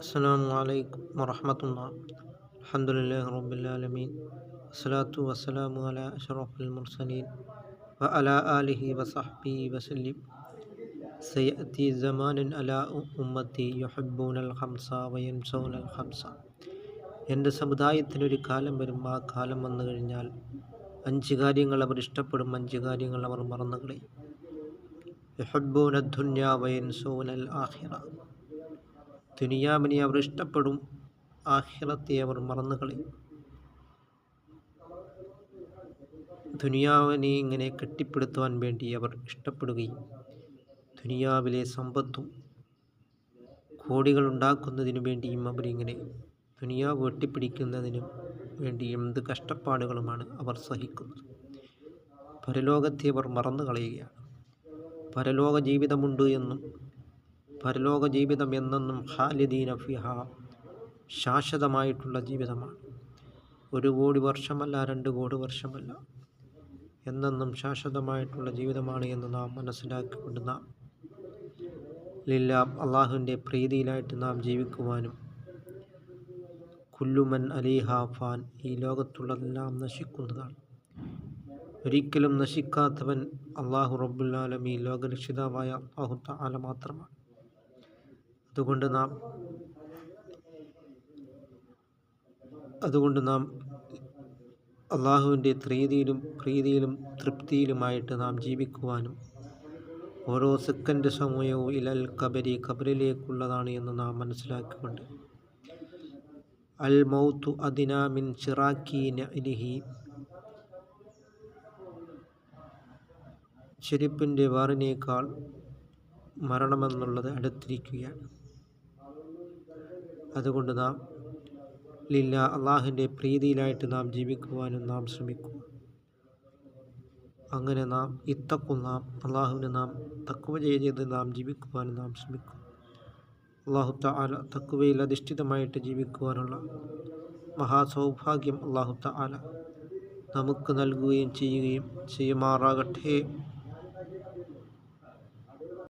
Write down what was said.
അസ്സാം വലൈക്കും വറഹമത്തുള്ള. അലഹമുല്ലാ റബുലാലമീൻ അസ്സലാത്തു വസ്സലാമു അല അഷറഫുൽ മുർസലീൻ. വ അല ആലിഹി വസഹബി വസല്ലിം സയഅത്തി സമാനൻ അല ഉമ്മത്തി യുഹബൂൻ അൽ ഹംസ വയൻസൗൻ അൽ ഹംസ എന്റെ സമുദായത്തിനൊരു കാലം വരും. ആ കാലം വന്നു കഴിഞ്ഞാൽ അഞ്ച് കാര്യങ്ങൾ അവർ ഇഷ്ടപ്പെടും. അഞ്ച് കാര്യങ്ങൾ അവർ മറന്നുകളയും. യുഹബൂൻ അദ്ദുന്യ വയൻസൗൻ അൽ ആഹിറ ദുനിയാവിനെ അവർ ഇഷ്ടപ്പെടും. ആഹ്ലത്തെ അവർ മറന്നു കളയും. ദുനിയാവിനെ ഇങ്ങനെ കെട്ടിപ്പടുത്തുവാൻ വേണ്ടി അവർ ഇഷ്ടപ്പെടുകയും ദുനിയാവിലെ സമ്പത്തും കോടികൾ ഉണ്ടാക്കുന്നതിനു വേണ്ടിയും അവരിങ്ങനെ ദുനിയാവ് വെട്ടിപ്പിടിക്കുന്നതിനും വേണ്ടി എന്ത് കഷ്ടപ്പാടുകളുമാണ് അവർ സഹിക്കുന്നത്. പരലോകത്തെ അവർ മറന്നു കളയുകയാണ്. പരലോക ജീവിതമുണ്ട് എന്നും പരലോക ജീവിതം എന്നെന്നും ഖാലിദീന ഫിഹ ശാശ്വതമായിട്ടുള്ള ജീവിതമാണ്. ഒരു കോടി വർഷമല്ല രണ്ട് കോടി വർഷമല്ല എന്നെന്നും ശാശ്വതമായിട്ടുള്ള ജീവിതമാണ് എന്ന് നാം മനസ്സിലാക്കിക്കൊണ്ട് നാം ലില്ല അള്ളാഹുവിന്റെ പ്രീതിയിലായിട്ട് നാം ജീവിക്കുവാനും കുല്ലുമൻ അലിഹ ഫാൻ ഈ ലോകത്തുള്ളതെല്ലാം നശിക്കുന്നതാണ്. ഒരിക്കലും നശിക്കാത്തവൻ അള്ളാഹു റബ്ബുല്ലാലം ഈ ലോകരക്ഷിതാവായ അള്ളാഹു താല മാത്രമാണ്. അതുകൊണ്ട് നാം അതുകൊണ്ട് നാം അള്ളാഹുവിന്റെ പ്രീതിയിലും പ്രീതിയിലും തൃപ്തിയിലുമായിട്ട് നാം ജീവിക്കുവാനും ഓരോ സെക്കൻഡ് സമയവും ഇലൽ കബരി കബറിലേക്കുള്ളതാണ് എന്ന് നാം മനസ്സിലാക്കിക്കൊണ്ട്. അൽ മൗത്തു അദിന മിൻ ചിറാക്കി നഹി ചെരുപ്പിന്റെ വാറിനേക്കാൾ മരണമെന്നുള്ളത് അടുത്തിരിക്കുകയാണ്. അതുകൊണ്ട് നാം ലില്ല അള്ളാഹിന്റെ പ്രീതിയിലായിട്ട് നാം ജീവിക്കുവാനും നാം ശ്രമിക്കും. അങ്ങനെ നാം ഇത്തക്കും നാം അള്ളാഹുവിനെ നാം തക്കുവ ചെയ്ത് നാം ജീവിക്കുവാനും നാം ശ്രമിക്കും. അള്ളാഹു താല തക്കുവയിൽ അധിഷ്ഠിതമായിട്ട് ജീവിക്കുവാനുള്ള മഹാസൗഭാഗ്യം അള്ളാഹു താല നമുക്ക് നൽകുകയും ചെയ്യുകയും ചെയ്യുമാറാകട്ടെ.